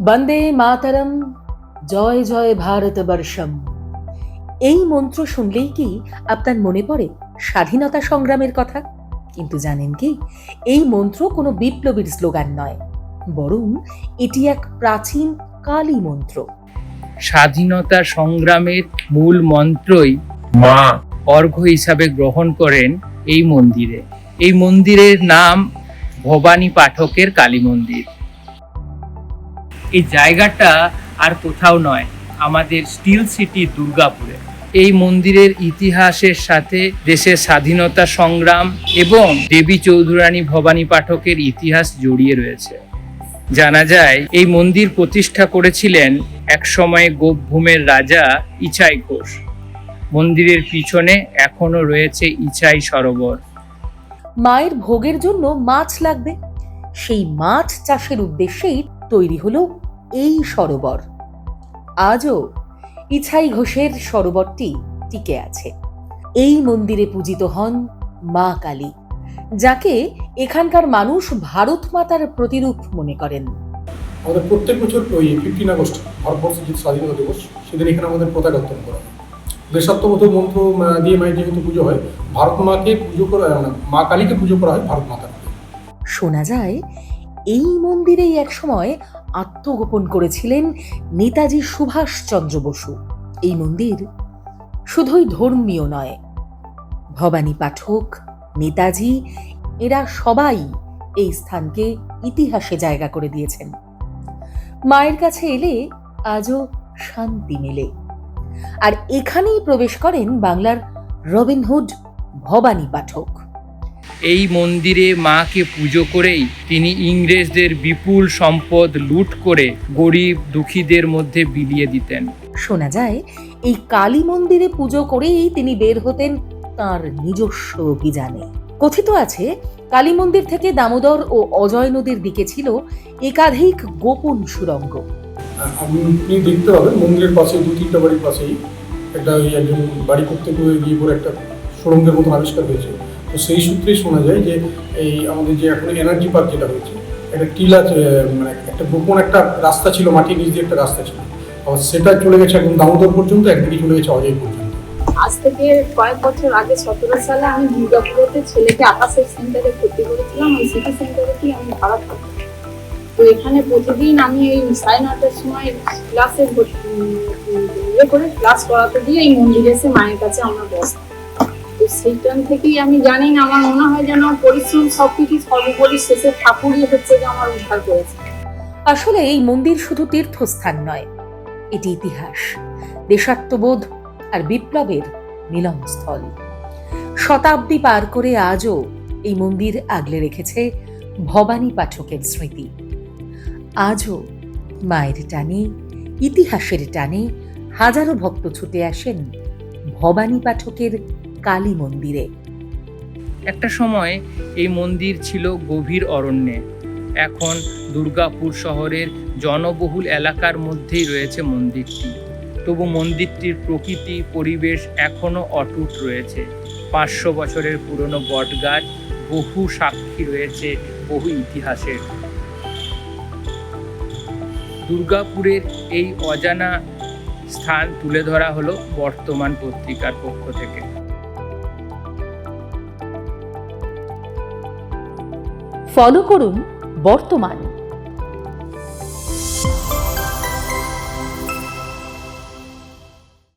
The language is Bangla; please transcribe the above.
বন্দে মাতরম, জয় জয় ভারতবর্ষম। এই মন্ত্র শুনলেই কি আপনার মনে পড়ে স্বাধীনতা সংগ্রামের কথা? কিন্তু জানেন কি, এই মন্ত্র কোনো বিপ্লবীর স্লোগান নয়, বরং এটি এক প্রাচীন কালী মন্ত্র। স্বাধীনতা সংগ্রামের মূল মন্ত্রই মা অর্ঘ্য হিসাবে গ্রহণ করেন এই মন্দিরে। এই মন্দিরের নাম ভবানী পাঠকের কালী মন্দির। এই জায়গাটা আর কোথাও নয়, আমাদের স্টিল সিটি দুর্গাপুরে। এই মন্দিরের ইতিহাসের সাথে দেশের স্বাধীনতা সংগ্রাম এবং দেবী চৌধুরানী ভবানী পাঠকের ইতিহাস জড়িয়ে রয়েছে। জানা যায়, এই মন্দির প্রতিষ্ঠা করেছিলেন একসময় গোপভূমের রাজা ইচাই ঘোষ। মন্দিরের পিছনে এখনও রয়েছে ইচাই সরোবর। মায়ের ভোগের জন্য মাছ লাগবে। সেই মাছ চাষের উদ্দেশ্যেই তৈরি হলো এই সরোবর। আজও ইছাই ঘোষের সরোবরটি টিকে আছে। এই মন্দিরে পূজিত হন মা কালী যাকে এখানকার মানুষ ভারত মাতার প্রতিরূপ মনে করেন। আমাদের প্রত্যেক বছর ওই ফিফটিন আগস্ট ভারতবর্ষের যে স্বাধীনতা দিবস সেদিন এখানে আমাদের পতাকা উত্তোলন করা হয়। দেশাত্মবোধ মন্ত্র দিয়ে মায়ের যেহেতু পুজো হয় ভারত মাকে পুজো করা মানে মা কালীকে পুজো করা হয় ভারত মাতাকে শোনা যায় এই মন্দিরেই একসময় আত্মগোপন করেছিলেন নেতাজি সুভাষচন্দ্র বসু। এই মন্দির শুধুই ধর্মীয় নয়। ভবানী পাঠক, নেতাজি, এরা সবাই এই স্থানকে ইতিহাসে জায়গা করে দিয়েছেন। মায়ের কাছে এলে আজও শান্তি মেলে। আর এখানেই প্রবেশ করেন বাংলার রবিনহুড ভবানী পাঠক। এই মন্দিরে মাকে পুজো করেই তিনি ইংরেজদের বিপুল সম্পদ লুট করে গরিব দুঃখীদের মধ্যে বিলিয়ে দিতেন। শোনা যায় এই কালী মন্দিরে পুজো করেই তিনি বের হতেন তার নিজস্ব অভিযানে। কথিত আছে কালী মন্দির থেকে দামোদর ও অজয় নদীর দিকে ছিল একাধিক গোপন সুরঙ্গ। আপনি দেখতে পাবেন মন্দিরের পাশে দু তিনটা বাড়ির পাশেই একটা ওই একজন বাড়ি করতে গিয়ে পরে একটা সুড়ঙ্গের মতন আবিষ্কার হয়েছে। তো সেই সূত্রেই শোনা যায় যে এই আমাদের যে এখন এনার্জি পার্ক যেটা হয়েছে, একটা টিলা মানে একটা গোপন একটা রাস্তা ছিল, মাটির নিচ দিয়ে একটা রাস্তা ছিল। আবার সেটা চলে গেছে একদম দামোদর পর্যন্ত, একদিকে চলে গেছে অজয় পর্যন্ত। আজ থেকে কয়েক বছর আগে সতেরো সালে আমি দুর্গাপুরেতে ছেলেকে আকাশের সেন্টারে ভর্তি করেছিলাম, ওই সিটি সেন্টারেতেই আমি ভাড়া থাকতাম। তো এখানে প্রতিদিন আমি এই সাড়ে নটার সময় ক্লাসে ইয়ে করে ক্লাস করাতে দিয়ে এই মন্দিরে এসে মায়ের কাছে আমরা বসতাম। থেকেই আমি জানি না, আমার মনে হয় যেন পরিশ্রম সব কিছু সর্বোপরি শেষে ঠাকুরই হচ্ছে যে আমার উদ্ধার করেছে। আসলে এই মন্দির শুধু তীর্থস্থান নয়, এটি ইতিহাস, দেশাত্মবোধ আর বিপ্লবের মিলনস্থল। শতাব্দী পার করে আজও এই মন্দির আগলে রেখেছে ভবানী পাঠকের স্মৃতি। আজও মায়ের টানে, ইতিহাসের টানে হাজারো ভক্ত ছুটে আসেন ভবানী পাঠকের কালী মন্দিরে। একটা সময় এই মন্দির ছিল গভীর অরণ্যে। এখন দুর্গাপুর শহরের জনবহুল এলাকার মধ্যেই রয়েছে মন্দিরটি। তবু মন্দিরটির প্রকৃতি, পরিবেশ এখনও অটুট রয়েছে। পাঁচশো বছরের পুরনো বটগাছ, বহু সাক্ষী রয়েছে বহু ইতিহাসের। দুর্গাপুরের এই অজানা স্থান তুলে ধরা হলো বর্তমান পত্রিকার পক্ষ থেকে। ফলো করুন বর্তমান।